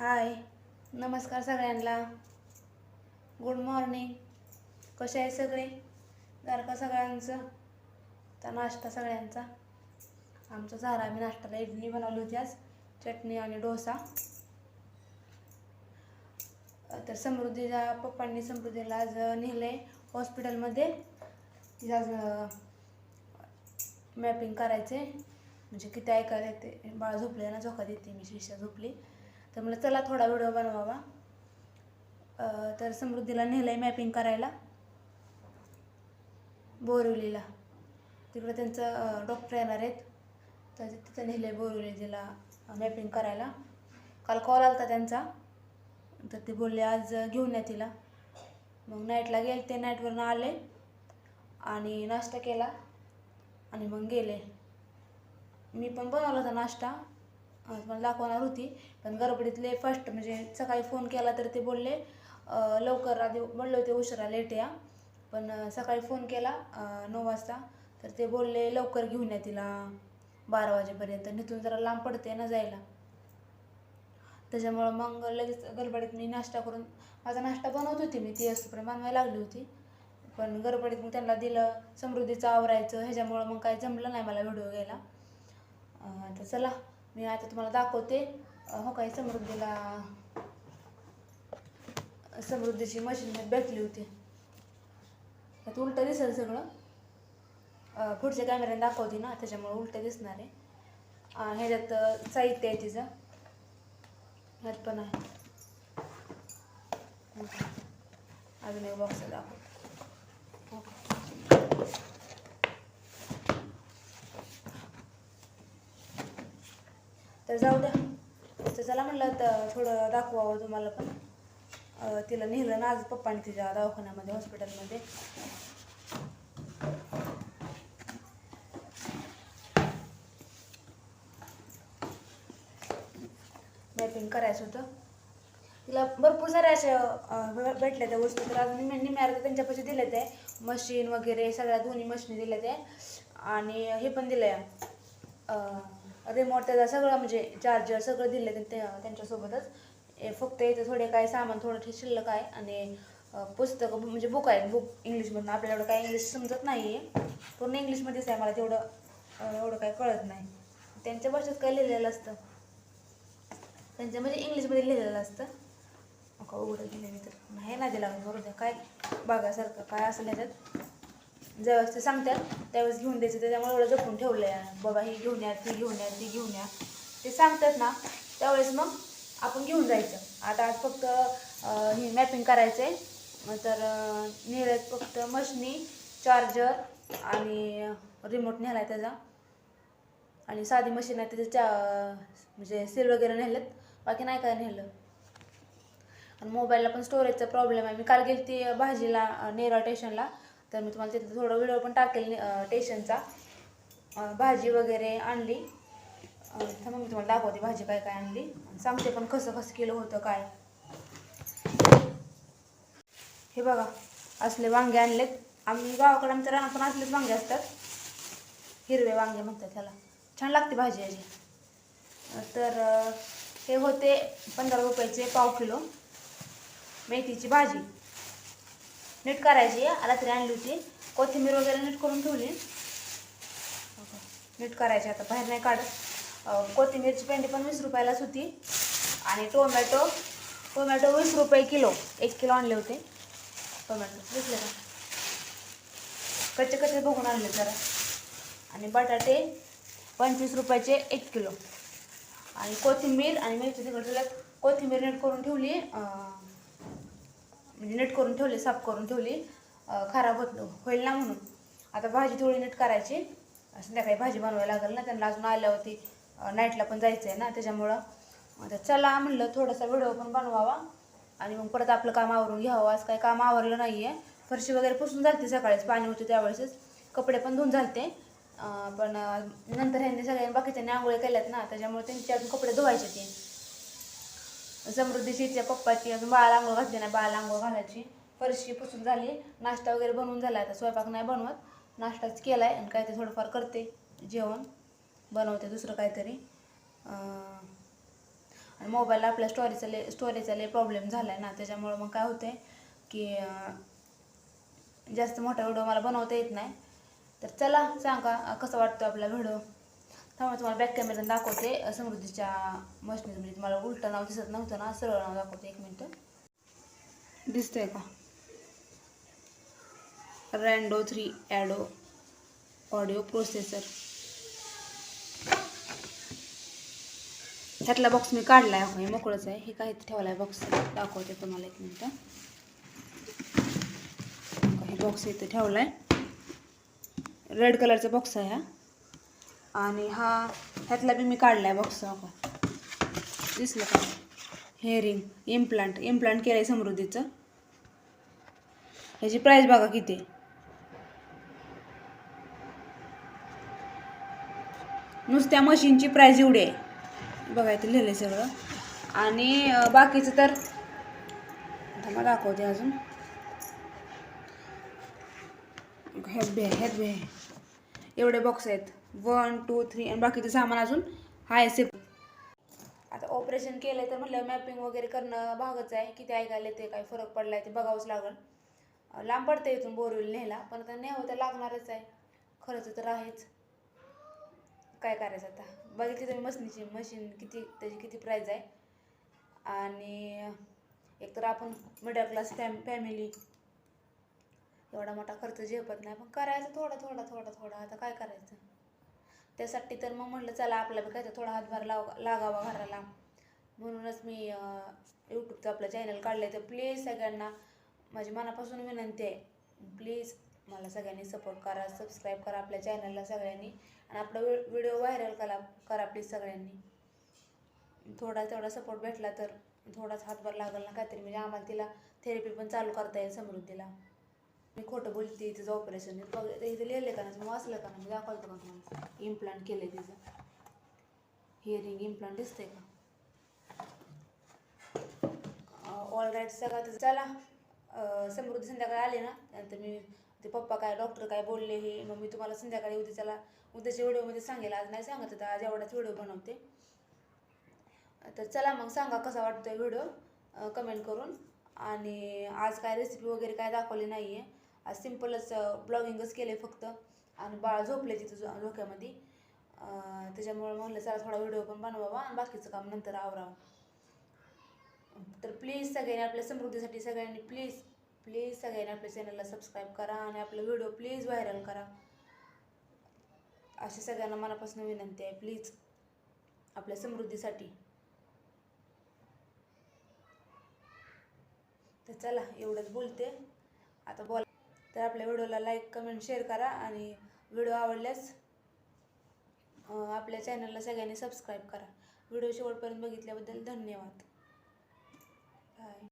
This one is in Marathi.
हाय नमस्कार सगळ्यांना. गुड मॉर्निंग कसे आहे सगळे? झालं का सगळ्यांचं तर नाश्ता सगळ्यांचा. आमचा झाला. आम्ही नाश्त्याला इडली बनवली होती आज. चटणी आणि डोसा. तर समृद्धीच्या पप्पांनी समृद्धीला आज नेलं आहे हॉस्पिटलमध्ये. आज मॅपिंग करायचं आहे म्हणजे किती ऐकायला येते बाळ झोपले ना झोका देते मी शिष्या झोपली. तर मला चला थोडा व्हिडिओ बनवावा. तर समृद्धीला नेलं आहे मॅपिंग करायला. बोरिवलीला. तिकडं त्यांचं डॉक्टर येणार आहेत. तर तिथं नेलं आहे बोरिवलीला मॅपिंग करायला. काल कॉल आला त्यांचा. तर ते बोलले आज घेऊन या तिला. मग नाईटला गेले ते नाईटवरनं आले आणि नाश्ता केला आणि मग गेले. मी पण बनवला होता नाश्ता. आज मला दाखवणार होती. पण गडबडीतले फर्स्ट म्हणजे सकाळी फोन केला तर ते बोलले लवकर आधी बोलले होते उशिरा लेट या. पण सकाळी फोन केला नऊ वाजता. तर ते बोलले लवकर घेऊन या तिला. बारा वाजेपर्यंत. निथून जरा लांब पडते ना जायला. त्याच्यामुळं मग लगेच गडबडीत मी नाश्ता करून माझा नाश्ता बनवत होती मी ती असतोपर्यंत बनवायला लागली होती. पण गडबडीत मग त्यांना दिलं समृद्धीचं आवरायचं ह्याच्यामुळं मग काय जमलं नाही मला व्हिडिओ घ्यायला. तर चला. मी आता तुम्हाला दाखवते. हो काही समृद्धीला समृद्धीची मशीन भेटली होती. त्यात उलटं दिसेल सगळं. पुढच्या कॅमेऱ्याने दाखवते ना त्याच्यामुळे उलटं दिसणार आहे. ह्याच्यात साहित्य आहे तिचं. ह्यात पण आहे. अजून एक बॉक्स दाखव हो तर जाऊ द्या. तर चला म्हणलं तर थोडं दाखवावं तुम्हाला पण. तिला नेलं ना आज पप्पाने तिच्या दवाखान्यामध्ये हॉस्पिटलमध्ये. मॅपिंग करायचं होतं. तिला भरपूर साऱ्या अशा भेटल्या त्या वस्तू. तर अजून निम्या अर्ध्या त्यांच्यापाशी दिले ते मशीन वगैरे सगळ्या दोन्ही मशीनी दिल्या त्या. आणि हे पण दिलं आहे रिमोट त्याचा सगळं म्हणजे चार्जर सगळं दिलं ते त्या- त्यांच्यासोबतच फक्त इथं थोडे काय सामान थोडं शिल्लक आहे आणि पुस्तकं म्हणजे बुक आहेत. बुक इंग्लिशमधून आपल्याला एवढं काय इंग्लिश समजत नाही आहे पूर्ण इंग्लिशमध्येच आहे. मला तेवढं एवढं काय कळत नाही. त्यांच्या भाषेत काय लिहिलेलं असतं. त्यांच्या म्हणजे इंग्लिशमध्ये लिहिलेलं असतं. का उघडं गेले मी तर. नाही ना दिला. बरोबर द्या काय बघासारखं काय असेल याच्यात ज्यावेळेस ते सांगतात त्यावेळेस घेऊन द्यायचं. त्याच्यामुळे एवढं जपून ठेवलं आहे बाबा ही घेऊन या ती घेऊन या ती घेऊन या. ते सांगतात ना त्यावेळेस मग आपण घेऊन जायचं. आता आज फक्त हे मॅपिंग करायचं आहे तर अं, नेलं फक्त मशनी चार्जर आणि रिमोट नेला आहे त्याचा. आणि साधी मशीन आहे त्याचे चा म्हणजे सेल वगैरे नेलेत बाकी नाही काय नेलं आणि मोबाईलला पण स्टोरेजचा प्रॉब्लेम आहे. मी काल गेली ती भाजीला नेरा स्टेशनला तर मी तुम्हाला तिथं थोडा व्हिडिओ पण टाकेल टेशनचा स्टेशनचा. भाजी वगैरे आणली. तर थांबा मी तुम्हाला दाखवते भाजी काय काय आणली. सांगते पण कसं कसं केलं होतं काय. हे बघा असले वांगे आणलेत. आम्ही गावाकडे आमच्या रानात पण असलेच वांगे असतात. हिरवे वांगे म्हणतात त्याला. छान लागते भाजी याची. तर हे होते पंधरा रुपयाचे पाव किलो मेथीची भाजी. नीट करायची आला तरी आणली होती. कोथिंबीर वगैरे नीट करून ठेवली. नीट करायची आता बाहेर नाही काढत. कोथिंबीरची पेंडी पण वीस रुपयालाच होती. आणि टोमॅटो टोमॅटो वीस रुपये किलो एक किलो आणले होते. टोमॅटो दिसले का? कच्चे कच्चे बघून आणले जरा. आणि बटाटे पंचवीस रुपयाचे एक किलो. आणि कोथिंबीर आणि मिरची तिकडे कोथिंबीर नीट करून ठेवली. म्हणजे नीट करून ठेवली साफ करून ठेवली. खराब होत होईल ना म्हणून. आता भाजी थोडी नीट करायची. संध्याकाळी भाजी बनवायला लागेल ना त्यांना अजून आल्यावरती नाईटला पण जायचं आहे ना त्याच्यामुळं. आता चला म्हणलं थोडासा व्हिडिओ पण बनवावा. आणि मग परत आपलं काम आवरून घ्यावं. आज काही काम आवरलं नाही आहे फरशी वगैरे पुसून झालते सकाळीच पाणी होते त्यावेळेसच. कपडे पण धुवून झालते. पण नंतर ह्यांनी सगळ्यांनी बाकीच्यांनी आंघोळी केल्यात ना त्याच्यामुळे त्यांचे अजून कपडे धुवायचे ते समृद्धीची पप्पाची अजून बाळाला आंघोळ घातली नाही बाळाला आंघोळ घालायची. फरशी पुसून झाली. नाश्ता वगैरे बनवून झाला. आता स्वयंपाक नाही बनवत. नाश्ताच केला आहे आणि काहीतरी थोडंफार करते. जेवण बनवते दुसरं काहीतरी. आणि मोबाईलला आपल्या स्टोरेजचा लय स्टोरेजचा लय प्रॉब्लेम झाला आहे ना. त्याच्यामुळं मग काय होतं आहे की जास्त मोठा व्हिडिओ मला बनवता येत नाही. तर चला सांगा कसं वाटतं आपला व्हिडिओ थांबा तुम्हाला बॅक कॅमेरा दाखवते. समृद्धीच्या मशनीत म्हणजे तुम्हाला उलटं नाव दिसत नव्हतं ना सरळ नाव दाखवते एक मिनटं. दिसतंय का? रँडो थ्री ॲडो ऑडिओ प्रोसेसर ह्यातला बॉक्स मी काढला आहे हे मोकळंच आहे. हे काही ठेवला आहे बॉक्स दाखवते तुम्हाला एक मिनटं. हे बॉक्स इथे ठेवला आहे रेड कलरचा बॉक्स आहे हा. आणि हा ह्यातला बी मी काढला आहे बॉक्स का दिसलं का? हेअरिंग इम्प्लांट इम्प्लांट केलं आहे समृद्धीचं. ह्याची प्राईस बघा किती नुसत्या मशीनची प्राईज एवढी आहे. बघा इथे लिहिलं सगळं. आणि बाकीचं तर मला दाखवते अजून. ह्यात बी आहे ह्यात बी आहे. एवढे बॉक्स आहेत. वन टू थ्री आणि बाकीचं सामान अजून आहे सेप आता ऑपरेशन केलं तर म्हटलं मॅपिंग वगैरे करणं भागच आहे. किती ऐकायला ते काय फरक पडलाय ते बघावंच लागल. लांब पडतं इथून बोरवेल न्यायला पण आता न्यावं तर लागणारच आहे. खर्च तर आहेच. काय करायचं आता? बघितली तुम्ही मशीनची मशीन किती त्याची किती प्राईज आहे. आणि एकतर आपण मिडल क्लास फॅम फॅमिली एवढा मोठा खर्च झेपत नाही पण करायचं थोडा थोडा थोडा थोडा. आता काय करायचं? त्यासाठी तर मग म्हटलं चला आपला बी काहीतरी थोडा हातभार लाव लागावा घराला. म्हणूनच मी यूट्यूबचं आपलं चॅनल काढलं आहे तर प्लीज सगळ्यांना माझी मनापासून विनंती आहे. प्लीज मला सगळ्यांनी सपोर्ट करा सबस्क्राईब करा आपल्या चॅनलला सगळ्यांनी. आणि आपला व्हिडिओ व्हायरल करा करा प्लीज सगळ्यांनी. थोडा तेवढा सपोर्ट भेटला तर थोडाच हातभार लागल ना काहीतरी. म्हणजे आम्हाला तिला थेरपी पण चालू करता येईल समृद्धीला. मी खोटं बोलते तिचं ऑपरेशन बघ इथं लिहिलं का नाही? वाचलं का नाही? मी दाखवतो का तुम्हाला? इम्प्लांट केलं आहे तिचं. हिअरिंग इम्प्लांट दिसतंय का? ऑल राईट सगळं तर चला. समृद्धी संध्याकाळी आले ना? नंतर मी ते पप्पा काय डॉक्टर काय बोलले हे मग मी तुम्हाला संध्याकाळी उद्या चला. उद्याच्या व्हिडिओमध्ये सांगेल आज नाही सांगत होता आज एवढाच व्हिडिओ बनवते. तर चला मग सांगा कसा वाटतोय व्हिडिओ? कमेंट करून. आणि आज काय रेसिपी वगैरे काय दाखवली नाही आहे आज सिम्पलच ब्लॉगिंगच केलं आहे फक्त. आणि बाळ झोपले तिथं झो- झोक्यामध्ये त्याच्यामुळे म्हणलं चला थोडा व्हिडिओ पण बनवावा आणि बाकीचं काम नंतर आवरावं. तर प्लीज सगळ्यांनी आपल्या समृद्धीसाठी सगळ्यांनी प्लीज प्लीज सगळ्यांनी आपल्या चॅनलला सबस्क्राईब करा आणि आपला व्हिडिओ प्लीज व्हायरल करा. अशी सगळ्यांना मनापासून विनंती आहे प्लीज आपल्या समृद्धीसाठी. तर चला एवढंच बोलते. आता बोल. तर आपल्या व्हिडिओला लाईक कमेंट शेअर करा आणि व्हिडिओ आवडल्यास आपल्या चॅनलला सगळ्यांनी सबस्क्राईब करा. व्हिडिओ शेवटपर्यंत बघितल्याबद्दल धन्यवाद. बाय.